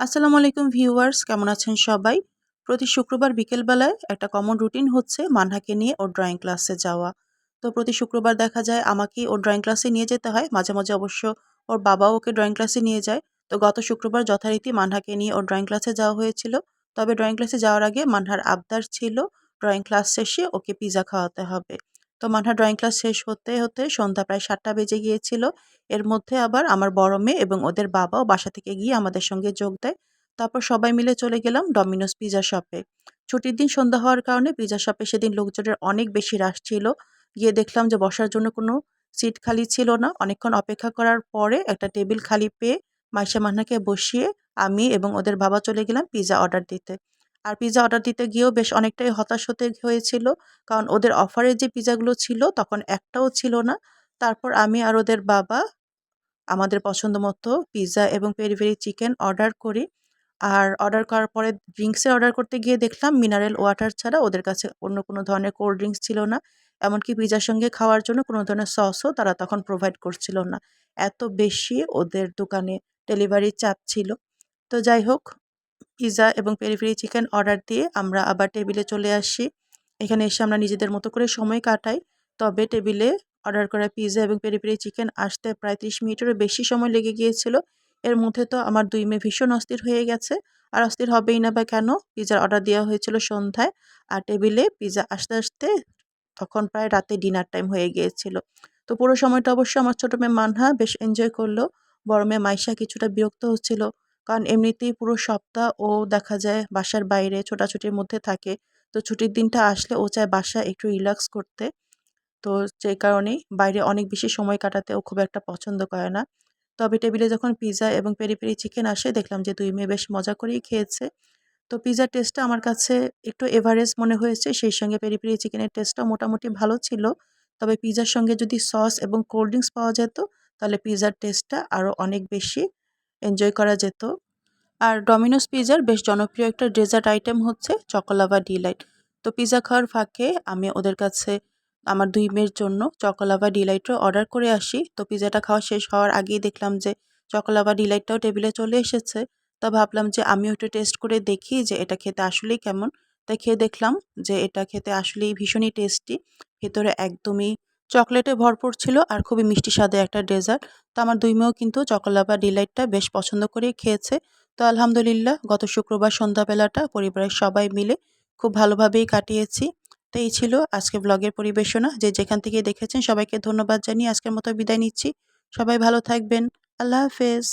আসসালামু আলাইকুম ভিউয়ার্স, কেমন আছেন সবাই? প্রতি শুক্রবার বিকেলবেলায় একটা কমন রুটিন হচ্ছে মানহাকে নিয়ে ওর ড্রয়িং ক্লাসে যাওয়া। তো প্রতি শুক্রবার দেখা যায় আমাকেই ওর ড্রয়িং ক্লাসে নিয়ে যেতে হয়, মাঝে মাঝে অবশ্য ওর বাবাও ওকে ড্রয়িং ক্লাসে নিয়ে যায়। তো গত শুক্রবার যথারীতি মানহাকে নিয়ে ওর ড্রয়িং ক্লাসে যাওয়া হয়েছিল। তবে ড্রয়িং ক্লাসে যাওয়ার আগে মানহার আবদার ছিল ড্রয়িং ক্লাস শেষে ওকে পিজা খাওয়াতে হবে। তো মানহা ড্রয়িং ক্লাস শেষ হতে হতে সন্ধ্যা প্রায় সাতটা বেজে গিয়েছিল। এর মধ্যে আবার আমার বড় মেয়ে এবং ওদের বাবাও বাসা থেকে গিয়ে আমাদের সঙ্গে যোগ দেয়। তারপর সবাই মিলে চলে গেলাম ডমিনোস পিজা শপে ছুটির দিন সন্ধ্যা হওয়ার কারণে পিজা শপে সেদিন লোকজনের অনেক বেশি রাশ ছিল। গিয়ে দেখলাম যে বসার জন্য কোনো সিট খালি ছিল না। অনেকক্ষণ অপেক্ষা করার পরে একটা টেবিল খালি পেয়ে মাইশা মান্নাকে বসিয়ে আমি এবং ওদের বাবা চলে গেলাম পিজা অর্ডার দিতে। আর পিজা অর্ডার দিতে গিয়েও বেশ অনেকটাই হতাশ হতে হয়েছিল। কারণ ওদের অফারে যে পিজাগুলো ছিল, তখন একটাও ছিল না। তারপর আমি আর ওদের বাবা আমাদের পছন্দ মতো পিৎজা এবং পেরি পেরি চিকেন অর্ডার করি। আর অর্ডার করার পরে ড্রিঙ্কসের অর্ডার করতে গিয়ে দেখলাম মিনারেল ওয়াটার ছাড়া ওদের কাছে অন্য কোনো ধরনের কোল্ড ড্রিঙ্কস ছিল না। এমনকি পিজার সঙ্গে খাওয়ার জন্য কোনো ধরনের সসও তারা তখন প্রোভাইড করছিল না। এত বেশি ওদের দোকানে ডেলিভারির চাপ ছিল। তো যাই হোক পিৎজা এবং পেরি পেরি চিকেন অর্ডার দিয়ে আমরা আবার টেবিলে চলে আসি। এখানে এসে আমরা নিজেদের মতো করে সময় কাটাই। তবে টেবিলে অর্ডার করা পিৎজা এবং পেরি পেরি চিকেন আসতে প্রায় ত্রিশ মিনিটেরও বেশি সময় লেগে গিয়েছিল। এর মধ্যে তো আমার দুই মেয়ে ভীষণ অস্থির হয়ে গেছে। আর অস্থির হবেই না বা কেন? পিৎজার অর্ডার দেওয়া হয়েছিল সন্ধ্যায়। আর টেবিলে পিৎজা আসতে আসতে তখন প্রায় রাতে ডিনার টাইম হয়ে গিয়েছিল। তো পুরো সময়টা অবশ্য আমার ছোটো মেয়ে মানহা বেশ এনজয় করল। বড় মেয়ে মাইশা কিছুটা বিরক্ত হচ্ছিল। কারণ এমনিতেই পুরো সপ্তাহ ও দেখা যায় বাসার বাইরে ছোটাছুটির মধ্যে থাকে। তো ছুটির দিনটা আসলে ও চায় বাসা একটু রিল্যাক্স করতে। তো যে কারণেই বাইরে অনেক বেশি সময় কাটাতে ও খুব একটা পছন্দ করে না। তবে টেবিলে যখন পিৎজা এবং পেরি পেরি চিকেন আসে, দেখলাম যে দুই মেয়ে বেশ মজা করেই খেয়েছে। তো পিৎজার টেস্টটা আমার কাছে একটু এভারেজ মনে হয়েছে। সেই সঙ্গে পেরি পেরি চিকেনের টেস্টটাও মোটামুটি ভালো ছিল। তবে পিৎজার সঙ্গে যদি সস এবং কোল্ড ড্রিঙ্কস পাওয়া যেত, তাহলে পিৎজার টেস্টটা আরও অনেক বেশি এনজয় করা যেত। আর ডমিনোস পিৎজার বেশ জনপ্রিয় একটা ডেজার্ট আইটেম হচ্ছে চকোলাভা ডিলাইট তো পিৎজা খাওয়ার ফাঁকে আমি ওদের কাছে, আমার দুই মেয়ের জন্য চকোলাভা ডিলাইটও অর্ডার করে আসি। তো পিৎজাটা খাওয়া শেষ হওয়ার আগেই দেখলাম যে চকোলাভা ডিলাইটটাও টেবিলে চলে এসেছে। তা ভাবলাম যে আমিও একটু টেস্ট করে দেখি যে এটা খেতে আসলেই কেমন। তাই খেয়ে দেখলাম যে এটা খেতে আসলেই ভীষণই টেস্টি ভেতরে একদমই চকলেটে ভরপুর ছিল আর খুবই মিষ্টি স্বাদে একটা ডেজার্ট। তো আমার দুই মেয়েও কিন্তু চকলাবা ডিলাইটটা বেশ পছন্দ করে খেয়েছে। তো আলহামদুলিল্লাহ, গত শুক্রবার সন্ধ্যাবেলাটা পরিবারের সবাই মিলে খুব ভালোভাবেই কাটিয়েছি। তো এই ছিল আজকে ব্লগের পরিবেশনা। যে যেখান থেকে দেখেছেন সবাইকে ধন্যবাদ জানিয়ে আজকের মতো বিদায় নিচ্ছি। সবাই ভালো থাকবেন। আল্লাহ হাফেজ।